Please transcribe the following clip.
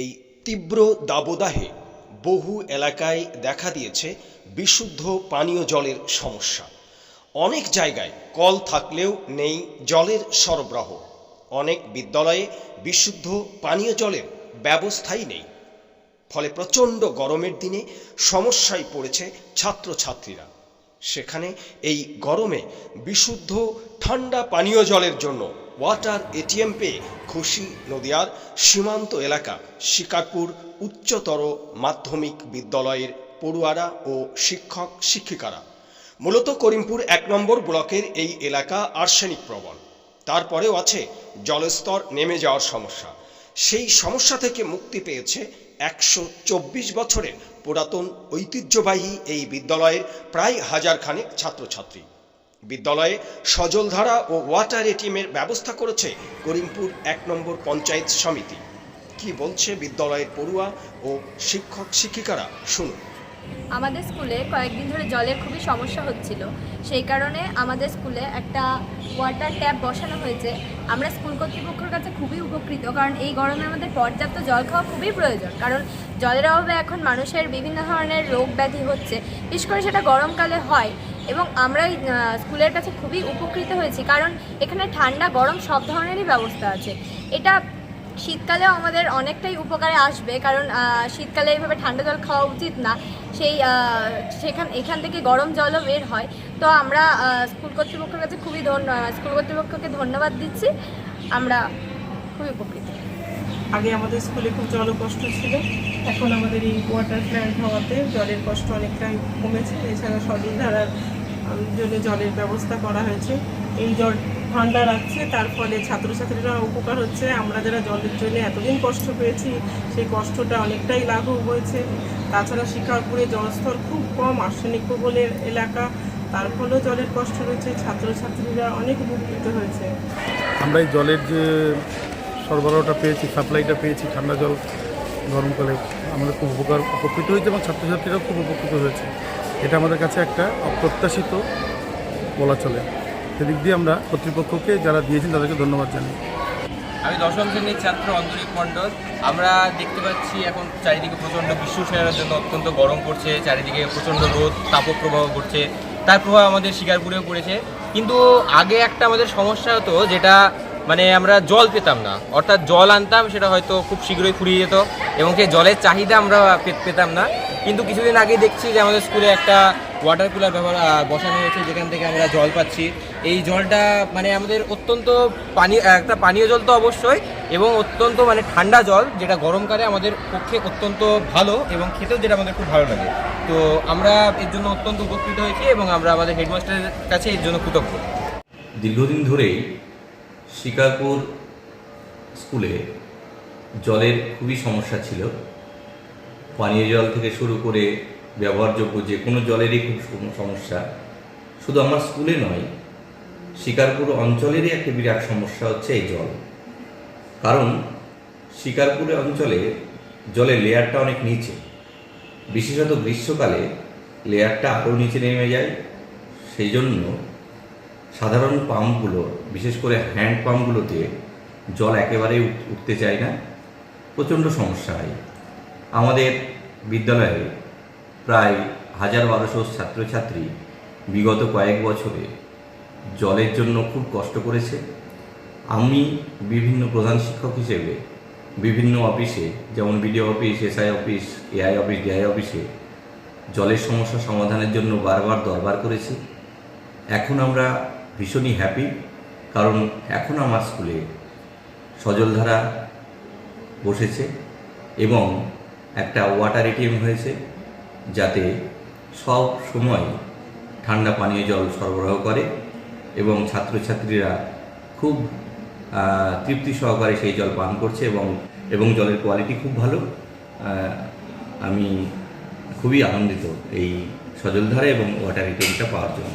এই তীব্র দাবদাহে বহু এলাকায় দেখা দিয়েছে বিশুদ্ধ পানীয় জলের সমস্যা। অনেক জায়গায় কল থাকলেও নেই জলের সরবরাহ। অনেক বিদ্যালয়ে বিশুদ্ধ পানীয় জলের ব্যবস্থাই নেই। ফলে প্রচণ্ড গরমের দিনে সমস্যায় পড়েছে ছাত্রছাত্রীরা। সেখানে এই গরমে বিশুদ্ধ ঠান্ডা পানীয় জলের জন্য ওয়াটার এটিএম পেয়ে খুশি নদিয়ার সীমান্ত এলাকা, শিকারপুর উচ্চতর মাধ্যমিক বিদ্যালয়ের পড়ুয়ারা ও শিক্ষক শিক্ষিকারা। মূলত করিমপুর এক নম্বর ব্লকের এই এলাকা আর্সেনিক প্রবণ তারপরেও আছে জলস্তর নেমে যাওয়ার সমস্যা। সেই সমস্যা থেকে মুক্তি পেয়েছে একশো চব্বিশ বছরের পুরাতন ঐতিহ্যবাহী এই বিদ্যালয়ের প্রায় হাজার খানেক ছাত্রছাত্রী। বিদ্যালয়ে সজলধারা ও ওয়াটার এটিএমের ব্যবস্থা করেছে করিমপুর এক নম্বর পঞ্চায়েত সমিতি। কি বলছে বিদ্যালয়ের পড়ুয়া ও শিক্ষক শিক্ষিকারা? শুনুন। আমাদের স্কুলে কয়েকদিন ধরে জলের খুবই সমস্যা হচ্ছিল। সেই কারণে আমাদের স্কুলে একটা ওয়াটার ট্যাপ বসানো হয়েছে। আমরা স্কুল কর্তৃপক্ষের কাছে খুবই উপকৃত কারণ এই গরমে আমাদের পর্যাপ্ত জল খাওয়া খুবই প্রয়োজন। কারণ জলের অভাবে এখন মানুষের বিভিন্ন ধরনের রোগ ব্যাধি হচ্ছে। বিশেষ করে সেটা গরমকালে হয়। এবং আমরা স্কুলের কাছে খুবই উপকৃত হয়েছি। কারণ এখানে ঠান্ডা গরম সব ধরনেরই ব্যবস্থা আছে। এটা শীতকালেও আমাদের অনেকটাই উপকারে আসবে। কারণ শীতকালে এইভাবে ঠান্ডা জল খাওয়া উচিত না। সেই সেখান এখান থেকে গরম জলও বের হয়। তো আমরা স্কুল কর্তৃপক্ষের কাছে খুবই ধন্য স্কুল কর্তৃপক্ষকে ধন্যবাদ দিচ্ছি। আমরা খুবই উপকৃত। আগে আমাদের স্কুলে খুব জল কষ্ট ছিল। এখন আমাদের এই ওয়াটার প্ল্যান্ট হওয়াতে জলের কষ্ট অনেকটাই কমেছে। এছাড়া সজলধারার উম, জন্য জলের ব্যবস্থা করা হয়েছে। এই জল ঠান্ডা রাখছে, তার ফলে ছাত্রছাত্রীরা উপকার হচ্ছে। আমরা যারা জলের জন্য এতদিন কষ্ট পেয়েছি, সেই কষ্টটা অনেকটাই লাঘব হয়েছে। তাছাড়া শিকারপুরে জলস্তর খুব কম, আর্সেনিক প্রবলের এলাকা, তার ফলেও জলের কষ্ট রয়েছে। ছাত্রছাত্রীরা অনেক উপকৃত হয়েছে। আমরা এই জলের যে সরবরাহটা পেয়েছি, সাপ্লাইটা পেয়েছি, ঠান্ডা জল গরমকালে আমাদের খুব উপকার, উপকৃত হয়েছে এবং ছাত্রছাত্রীরাও খুব উপকৃত হয়েছে। এটা আমাদের কাছে একটা অপ্রত্যাশিত বলা চলে। সেদিক দিয়ে আমরা কর্তৃপক্ষকে যারা দিয়েছেন তাদেরকে ধন্যবাদ জানাই। আমি দশম শ্রেণির ছাত্র অন্তরিক মণ্ডল। আমরা দেখতে পাচ্ছি এখন চারিদিকে প্রচণ্ড বিশ্ব সেরার জন্য অত্যন্ত গরম পড়ছে, চারিদিকে প্রচণ্ড রোদ, তাপপ্রবাহ পড়ছে। তার প্রভাব আমাদের শিকারপুরেও পড়েছে। কিন্তু আগে একটা আমাদের সমস্যা হতো যেটা মানে আমরা জল পেতাম না। অর্থাৎ জল আনতাম, সেটা হয়তো খুব শীঘ্রই ফুরিয়ে যেত এবং সেই জলের চাহিদা আমরা পেতাম না। কিন্তু কিছুদিন আগে দেখছি যে আমাদের স্কুলে একটা ওয়াটার কুলার ব্যবহার বসানো হয়েছে, যেখান থেকে আমরা জল পাচ্ছি। এই জলটা মানে আমাদের অত্যন্ত পানি একটা পানীয় জল তো অবশ্যই, এবং অত্যন্ত মানে ঠান্ডা জল, যেটা গরমকালে আমাদের পক্ষে অত্যন্ত ভালো এবং খেতেও যেটা আমাদের খুব ভালো লাগে। তো আমরা এর জন্য অত্যন্ত উপকৃত হয়েছি এবং আমরা আমাদের হেডমাস্টারের কাছে এর জন্য কৃতজ্ঞ। দীর্ঘদিন ধরেই শিকারপুর স্কুলে জলের খুবই সমস্যা ছিল। পানীয় জল থেকে শুরু করে ব্যবহারযোগ্য যে কোনো জলেরই খুব সমস্যা। শুধু আমার স্কুলে নয়, শিকারপুর অঞ্চলেরই একটা বিরাট সমস্যা হচ্ছে এই জল। কারণ শিকারপুর অঞ্চলে জলের লেয়ারটা অনেক নিচে। বিশেষত গ্রীষ্মকালে লেয়ারটা আরও নিচে নেমে যায়। সেই জন্য সাধারণ পাম্পগুলো, বিশেষ করে হ্যান্ড পাম্পগুলোতে জল একেবারেই উঠতে চায় না। প্রচণ্ড সমস্যা হয়। আমাদের বিদ্যালয়ে প্রায় হাজার বারোশো ছাত্রছাত্রী বিগত কয়েক বছরে জলের জন্য খুব কষ্ট করেছে। আমি বিভিন্ন প্রধান শিক্ষক হিসেবে বিভিন্ন অফিসে, যেমন BDO office, SI office, AI office, DI অফিসে জলের সমস্যা সমাধানের জন্য বারবার দরবার করেছি। এখন আমরা ভীষণই হ্যাপি কারণ এখন আমার স্কুলে সজলধারা বসেছে এবং একটা ওয়াটার এটিএম হয়েছে, যাতে সব সময় ঠান্ডা পানীয় জল সরবরাহ করে এবং ছাত্রছাত্রীরা খুব তৃপ্তি সহকারে সেই জল পান করছে এবং এবং জলের কোয়ালিটি খুব ভালো। আমি খুবই আনন্দিত এই সজলধারা এবং ওয়াটার এটিএমটা পাওয়ার জন্য।